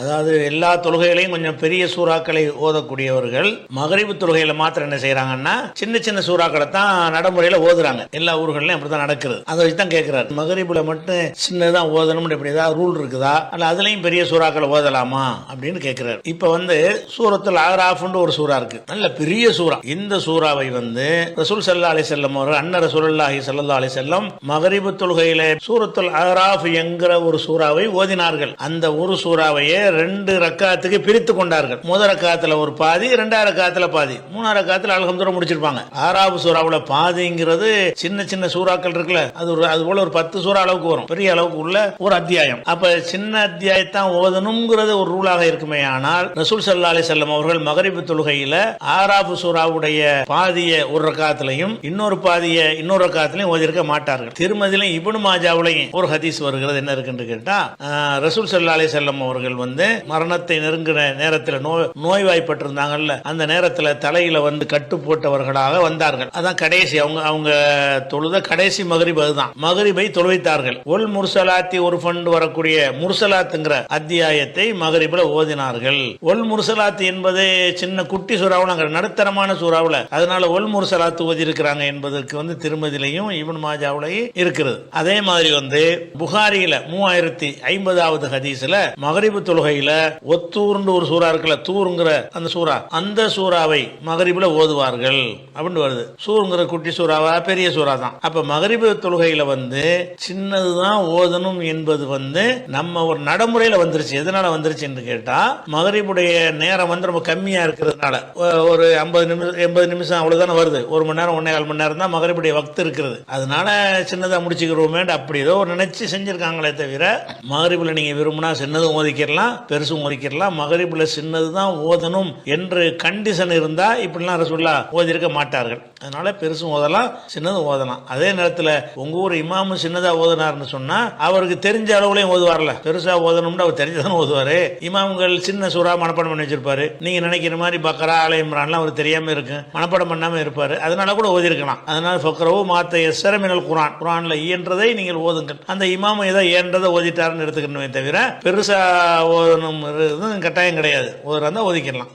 அதாவது எல்லா தொழுகைகளையும் கொஞ்சம் பெரிய சூறாக்களை ஓதக்கூடியவர்கள் மகரிபு தொழுகையில மாத்திரம் என்ன செய்யறாங்கன்னா சின்ன சின்ன சூறாக்களை தான் நடைமுறையில ஓதுறாங்க. எல்லா ஊர்கள்லயும் அப்படிதான் நடக்குது. அதை வச்சு தான் கேட்கிறாரு மகரிபுல மட்டும் சின்னதான் ஓதணும்னு இப்படி ஏதாவது ரூல் இருக்குதா? அல்ல அதுலயும் பெரிய சூறாக்களை ஓதலாமா? அப்படின்னு கேட்கிறாரு இப்ப வந்து சூரத்தில் ஆகராஃப்னு ஒரு சூறா இருக்கு. நல்ல பெரிய சூறா. இந்த சூறாவை வந்து ரசூல் சல்லா அலி செல்லம் அவர்கள் அண்ணன் ரசூலுல்லாஹி சல்லா அலி செல்லம் மகரிபு தொழுகையில சூரத்துல் ஆராஃப் என்கிற ஒரு சூறாவை ஓதினார்கள். அந்த ஒரு சூறாவையே ரெண்டு ரக்காத்துக்கு பிரித்து கொண்டார்கள். முதல் ரக்காத்துல ஒரு பாதி ரெண்டாவது ரக்காத்துல பாதி. மூணாவது ரக்காத்துல அல்ஹம்துலில்லாஹ் முடிச்சிருப்பாங்க. ஆறாவது சூறாவுல பாதிங்கிறது சின்ன சின்ன சூறாக்கள் இருக்குல்ல அது ஒரு அது போல ஒரு பத்து சூறா அளவுக்கு வரும். பெரிய அளவுக்கு உள்ள ஒரு அத்தியாயம். அப்ப சின்ன அத்தியாயத்தான் ஓதணுங்கிறது ஒரு ரூலாக இருக்குமே ஆனால் ரசூல் சல்லா அலி செல்லம் அவர்கள் மகரிபு தொழுகையில ஆறாவது சூறாவுடைய பாதிய ஒரு ரக்காத்திலையும் இன்னொரு பாதிய இன்னொரு ரக்காத்திலையும் ஓதிருக்க மாட்டார்கள். திருமதியிலும் இபுனு மாஜாவுலையும் ஒரு ஹதீஸ் வருகிறது. என்ன இருக்குன்னு கேட்டா ரசூல் சல்லா அலி செல்லம் அவர்கள் வந்து வந்து மரணத்தை நெருங்கின நேரத்தில் நோய் நோய்வாய்ப்பட்டிருந்தாங்கல்ல அந்த நேரத்தில் தலையில வந்து கட்டு போட்டவர்களாக வந்தார்கள். அதான் கடைசி அவங்க அவங்க தொழுத கடைசி மகரிப் அதுதான். மகரிபை தொழுவித்தார்கள். ஒல் முர்சலாத்தி ஒரு ஃபண்ட் வரக்கூடிய முர்சலாத்துங்கிற அத்தியாயத்தை மகரிபில் ஓதினார்கள். ஒல் முர்சலாத்து என்பது சின்ன குட்டி சூறாவில் நடுத்தரமான சூறாவில் அதனால ஒல் முர்சலாத்து ஓதி இருக்கிறாங்க என்பதற்கு வந்து திருமதியிலையும் இவன் மாஜாவிலையும் இருக்கிறது. அதே மாதிரி வந்து புகாரியில மூவாயிரத்தி ஐம்பதாவது ஹதீஸ்ல மகரிபு தொழுகையில ஒத்தூர்னு ஒரு சூறா இருக்குல்ல தூருங்கிற அந்த சூறா. அந்த சூறாவை மகரிபில் ஓதுவார்கள் அப்படின்னு வருது. சூருங்கிற குட்டி சூறாவா பெரிய சூறா தான் அப்ப மகரிபு தொழுகையில வந்து சின்னதுதான் ஓதணும் என்பது வந்து நம்ம ஒரு நடைமுறையில வந்துருச்சு. எதனால வந்துருச்சுன்னு கேட்டா மகரிபுடைய நேரம் வந்து ரொம்ப கம்மியா இருக்கிறதுனால. ஒரு ஐம்பது நிமிஷம் எண்பது நிமிஷம் அவ்வளவுதானே வருது. ஒரு மணி நேரம் ஒன்னே கால் மணி நேரம் தான் மகரிபுடைய வக்து இருக்கிறது அதனால சின்னதா முடிச்சுக்கிறோமே அப்படி ஏதோ ஒரு நினைச்சு செஞ்சிருக்காங்களே தவிர மகரிபுல நீங்க விரும்பினா சின்னதும் தான் பெருசும் ஓதிக்கிடலாம் மகரிபுல சின்னது தான் ஓதணும் என்று கண்டிஷன் இருந்தா இப்படிலாம் ரசூல்லா ஓதிருக்க மாட்டார்கள். அதனால பெருசும் ஓதலாம் சின்னதும் ஓதலாம். அதே நேரத்தில் உங்க ஊர் இமாமும் சின்னதா ஓதினார்னு சொன்னா அவருக்கு தெரிஞ்ச அளவுலையும் ஓதுவார்ல. பெருசா ஓதணும்னு அவர் தெரிஞ்சதானே ஓதுவாரு. இமாம்கள் சின்ன சூறா மனப்பாடம் பண்ணி வச்சிருப்பாரு. நீங்க நினைக்கிற மாதிரி பக்கரா ஆலை இம்ரான்லாம் அவர் தெரியாம இருக்கு. மனப்பாடம் பண்ணாம இருப்பாரு. அதனால கூட ஓதிருக்கலாம். அதனால ஃபக்ரவு மாத்த எஸ்ஸர மினல் குரான் குரான்ல இயன்றதை நீங்கள் ஓதுங்கள். அந்த இமாம் ஏதோ இயன்றதை ஓதிட்டாருன்னு எடுத்துக்கணுமே தவிர பெருசா ஓதணும் கட்டாயம் கிடையாது. ஓதுறதா ஓதிக்கலாம்.